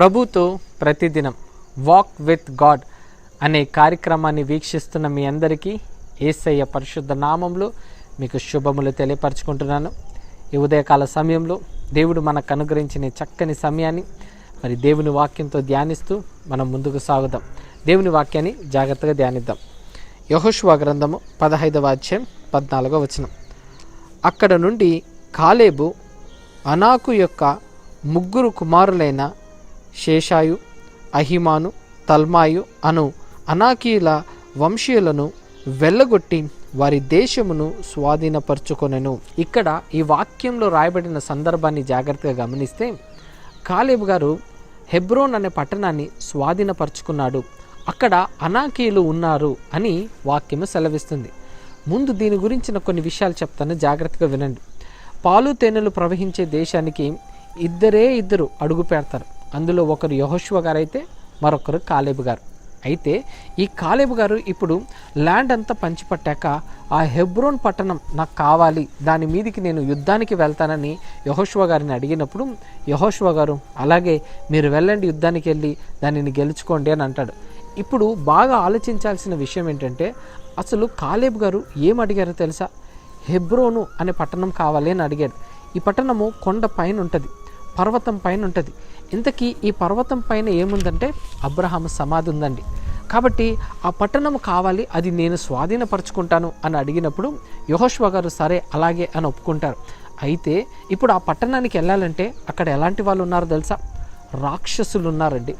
ప్రభుతో ప్రతిదినం walk with God అనే కార్యక్రమాన్ని వీక్షిస్తున్న మీ అందరికీ ఏసయ్య పరిశుద్ధ నామంలో మీకు శుభములు తెలియపరచుకుంటున్నాను. ఈ ఉదయకాల సమయంలో దేవుడు మనకు అనుగ్రహించిన చక్కని సమయాన్ని మరి దేవుని వాక్యంతో ధ్యానిస్తూ మనం ముందుకు సాగుదాం. దేవుని వాక్యాన్ని జాగ్రత్తగా ధ్యానిద్దాం. యహోష్వా గ్రంథము పదహైదవ అధ్యాయం పద్నాలుగో వచనం. అక్కడ నుండి కాలేబు అనాకు యొక్క ముగ్గురు కుమారులైన శేషాయు అహిమాను తల్మాయు అను అనాకీల వంశీయులను వెళ్ళగొట్టి వారి దేశమును స్వాధీనపరుచుకొనెను. ఇక్కడ ఈ వాక్యంలో రాయబడిన సందర్భాన్ని జాగ్రత్తగా గమనిస్తే కాలేబు గారు హెబ్రోన్ అనే పట్టణాన్ని స్వాధీనపరుచుకున్నాడు. అక్కడ అనాకీయులు ఉన్నారు అని వాక్యము సెలవిస్తుంది. ముందు దీని గురించిన కొన్ని విషయాలు చెప్తాను జాగ్రత్తగా వినండి. పాలు తేనెలు ప్రవహించే దేశానికి ఇద్దరే ఇద్దరు అడుగు పెడతారు. అందులో ఒకరు యహోష్వ గారు అయితే మరొకరు కాలేబు గారు. అయితే ఈ కాలేబు గారు ఇప్పుడు ల్యాండ్ అంతా పంచిపట్టాక ఆ హెబ్రోన్ పట్టణం నాకు కావాలి దాని మీదికి నేను యుద్ధానికి వెళ్తానని యహోష్వ గారిని అడిగినప్పుడు యహోష్వ గారు అలాగే మీరు వెళ్ళండి యుద్ధానికి వెళ్ళి దానిని గెలుచుకోండి అని అంటాడు. ఇప్పుడు బాగా ఆలోచించాల్సిన విషయం ఏంటంటే అసలు కాలేబు గారు ఏం అడిగారో తెలుసా? హెబ్రోను అనే పట్టణం కావాలి అని అడిగాడు. ఈ పట్టణము కొండ పైన ఉంటుంది. పర్వతం పైన ఉంటుంది. ఇంతకీ ఈ పర్వతం పైన ఏముందంటే అబ్రహాం సమాధి ఉందండి. కాబట్టి ఆ పట్టణం కావాలి అది నేను స్వాధీనపరచుకుంటాను అని అడిగినప్పుడు యహోష్వ గారు సరే అలాగే అని ఒప్పుకుంటారు. అయితే ఇప్పుడు ఆ పట్టణానికి వెళ్ళాలంటే అక్కడ ఎలాంటి వాళ్ళు ఉన్నారో తెలుసా? రాక్షసులు ఉన్నారండి.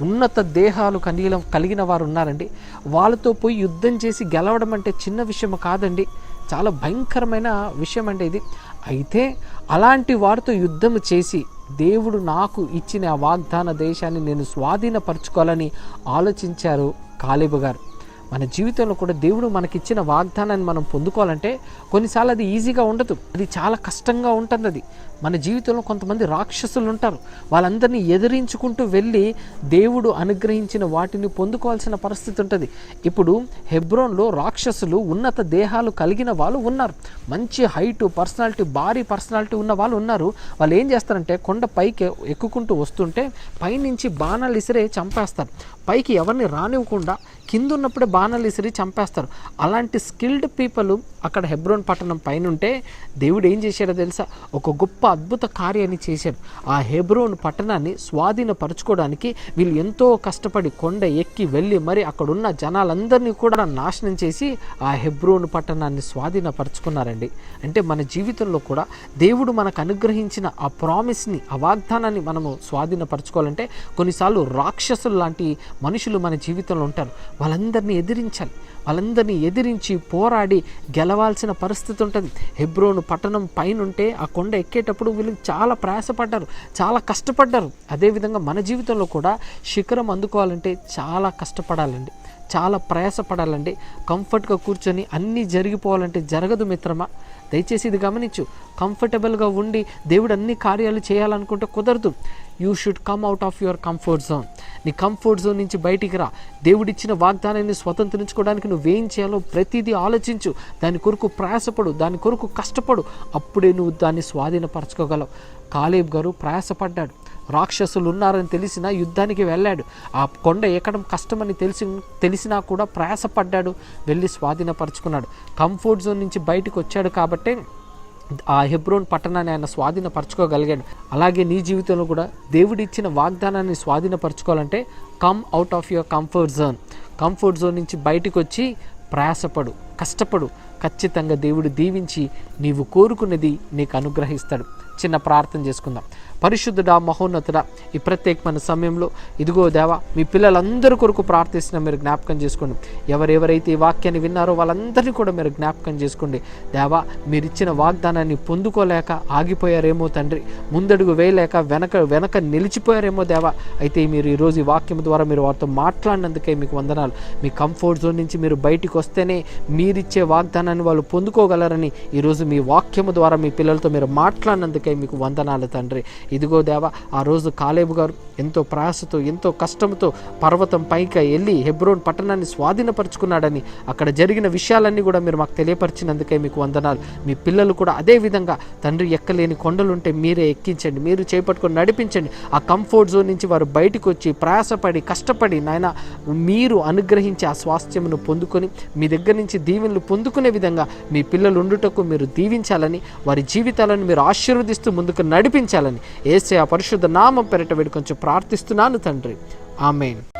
ఉన్నత దేహాలు కలిగిన కలిగిన వారు ఉన్నారండి. వాళ్ళతో పోయి యుద్ధం చేసి గెలవడం అంటే చిన్న విషయం కాదండి. చాలా భయంకరమైన విషయం అంటే ఇది. అయితే అలాంటి వారితో యుద్ధం చేసి దేవుడు నాకు ఇచ్చిన ఆ వాగ్దాన దేశాన్ని నేను స్వాధీనపరచుకోవాలని ఆలోచించారు కాలేబు గారు. మన జీవితంలో కూడా దేవుడు మనకిచ్చిన వాగ్దానాన్ని మనం పొందుకోవాలంటే కొన్నిసార్లు అది ఈజీగా ఉండదు. అది చాలా కష్టంగా ఉంటుంది అది. మన జీవితంలో కొంతమంది రాక్షసులు ఉంటారు. వాళ్ళందరినీ ఎదిరించుకుంటూ వెళ్ళి దేవుడు అనుగ్రహించిన వాటిని పొందుకోవాల్సిన పరిస్థితి ఉంటుంది. ఇప్పుడు హెబ్రోన్లో రాక్షసులు ఉన్నత దేహాలు కలిగిన వాళ్ళు ఉన్నారు. మంచి హైటు పర్సనాలిటీ భారీ పర్సనాలిటీ ఉన్న వాళ్ళు ఉన్నారు. వాళ్ళు ఏం చేస్తారంటే కొండ పైకి ఎక్కుకుంటూ వస్తుంటే పైనుంచి బాణాలు ఇసిరే చంపేస్తారు. పైకి ఎవరిని రానివ్వకుండా కింద ఉన్నప్పుడే బాణాలు ఇసిరి చంపేస్తారు. అలాంటి స్కిల్డ్ పీపుల్ అక్కడ హెబ్రోన్ పట్టణం పైన ఉంటే దేవుడు ఏం చేశాడో తెలుసా? ఒక గొప్ప అద్భుత కార్యాన్ని చేశాడు. ఆ హెబ్రోన్ పట్టణాన్ని స్వాధీనపరచుకోవడానికి వీళ్ళు ఎంతో కష్టపడి కొండ ఎక్కి వెళ్ళి మరి అక్కడున్న జనాలందరినీ కూడా నాశనం చేసి ఆ హెబ్రోన్ పట్టణాన్ని స్వాధీనపరచుకున్నారండి. అంటే మన జీవితంలో కూడా దేవుడు మనకు అనుగ్రహించిన ఆ ప్రామిస్ని ఆ వాగ్దానాన్ని మనము స్వాధీనపరచుకోవాలంటే కొన్నిసార్లు రాక్షసులు లాంటి మనుషులు మన జీవితంలో ఉంటారు. వాళ్ళందరినీ ఎదిరించాలి వాళ్ళందరినీ ఎదిరించి పోరాడి గెలవాల్సిన పరిస్థితి ఉంటుంది. హెబ్రోను పట్టణం పైన ఉంటే ఆ కొండ ఎక్కేటప్పుడు వీళ్ళు చాలా ప్రయాసపడ్డారు చాలా కష్టపడ్డారు. అదేవిధంగా మన జీవితంలో కూడా శిఖరం అందుకోవాలంటే చాలా కష్టపడాలండి చాలా ప్రయాసపడాలండి. కంఫర్ట్గా కూర్చొని అన్నీ జరిగిపోవాలంటే జరగదు మిత్రమా? దయచేసి ఇది గమనించు. కంఫర్టబుల్గా ఉండి దేవుడు అన్ని కార్యాలు చేయాలనుకుంటే కుదరదు. You should come out of your comfort zone. నీ కంఫర్ట్ జోన్ నుంచి బయటికి రా. దేవుడిచ్చిన వాగ్దానాన్ని స్వతంత్రించుకోవడానికి నువ్వేం చేయాలో ప్రతిదీ ఆలోచించు. దాని కొరకు ప్రయాసపడు దాని కొరకు కష్టపడు. అప్పుడే నువ్వు దాన్ని స్వాధీనపరచుకోగలవు. కాలేబ్ గారు ప్రయాసపడ్డాడు. రాక్షసులు ఉన్నారని తెలిసిన యుద్ధానికి వెళ్ళాడు. ఆ కొండ ఎక్కడం కష్టమని తెలిసి తెలిసినా కూడా ప్రయాసపడ్డాడు. వెళ్ళి స్వాధీనపరుచుకున్నాడు. కంఫర్ట్ జోన్ నుంచి బయటకు వచ్చాడు కాబట్టి ఆ హెబ్రోన్ పట్టణాన్ని ఆయన స్వాధీనపరచుకోగలిగాడు. అలాగే నీ జీవితంలో కూడా దేవుడిచ్చిన వాగ్దానాన్ని స్వాధీనపరచుకోవాలంటే come out of your comfort zone comfort zone నుంచి బయటకు వచ్చి ప్రయాసపడు కష్టపడు. ఖచ్చితంగా దేవుడు దీవించి నీవు కోరుకున్నది నీకు అనుగ్రహిస్తాడు. చిన్న ప్రార్థన చేసుకుందాం. పరిశుద్ధుడా మహోన్నతుడా ఈ ప్రత్యేకమైన సమయంలో ఇదిగో దేవా మీ పిల్లలందరి కొరకు ప్రార్థిస్తున్న మీరు జ్ఞాపకం చేసుకోండి. ఎవరెవరైతే ఈ వాక్యాన్ని విన్నారో వాళ్ళందరినీ కూడా మీరు జ్ఞాపకం చేసుకోండి. దేవా మీరు ఇచ్చిన వాగ్దానాన్ని పొందుకోలేక ఆగిపోయారేమో తండ్రి ముందడుగు వేయలేక వెనక వెనక నిలిచిపోయారేమో దేవా. అయితే మీరు ఈరోజు ఈ వాక్యం ద్వారా మీరు వారితో మాట్లాడినందుకే మీకు వందనాలు. మీ కంఫర్ట్ జోన్ నుంచి మీరు బయటికి వస్తేనే మీరిచ్చే వాగ్దానాన్ని వాళ్ళు పొందుకోగలరని ఈరోజు మీ వాక్యము ద్వారా మీ పిల్లలతో మీరు మాట్లాడినందుకే అందుకే మీకు వందనాలు తండ్రి. ఇదిగో దేవా ఆ రోజు కాలేబు గారు ఎంతో ప్రయాసతో ఎంతో కష్టంతో పర్వతం పైకి వెళ్ళి హెబ్రోన్ పట్టణాన్ని స్వాధీనపరుచుకున్నాడని అక్కడ జరిగిన విషయాలన్నీ కూడా మీరు మాకు తెలియపరిచినందుకే మీకు వందనాలు. మీ పిల్లలు కూడా అదే విధంగా తండ్రి ఎక్కలేని కొండలుంటే మీరే ఎక్కించండి మీరు చేపట్టుకొని నడిపించండి. ఆ కంఫర్ట్ జోన్ నుంచి వారు బయటకు వచ్చి ప్రయాసపడి కష్టపడి నాయన మీరు అనుగ్రహించి ఆ స్వాస్థ్యమును పొందుకొని మీ దగ్గర నుంచి దీవెనలు పొందుకునే విధంగా మీ పిల్లలు ఉండుటకు మీరు దీవించాలని వారి జీవితాలను మీరు ఆశీర్వదిస్తారు ఆశీర్వదిస్తూ ముందుకు నడిపించాలని. ఏసే ఆ పరిశుద్ధ నామం పెరట వేడి కొంచెం ప్రార్థిస్తున్నాను తండ్రి. ఆమెన్.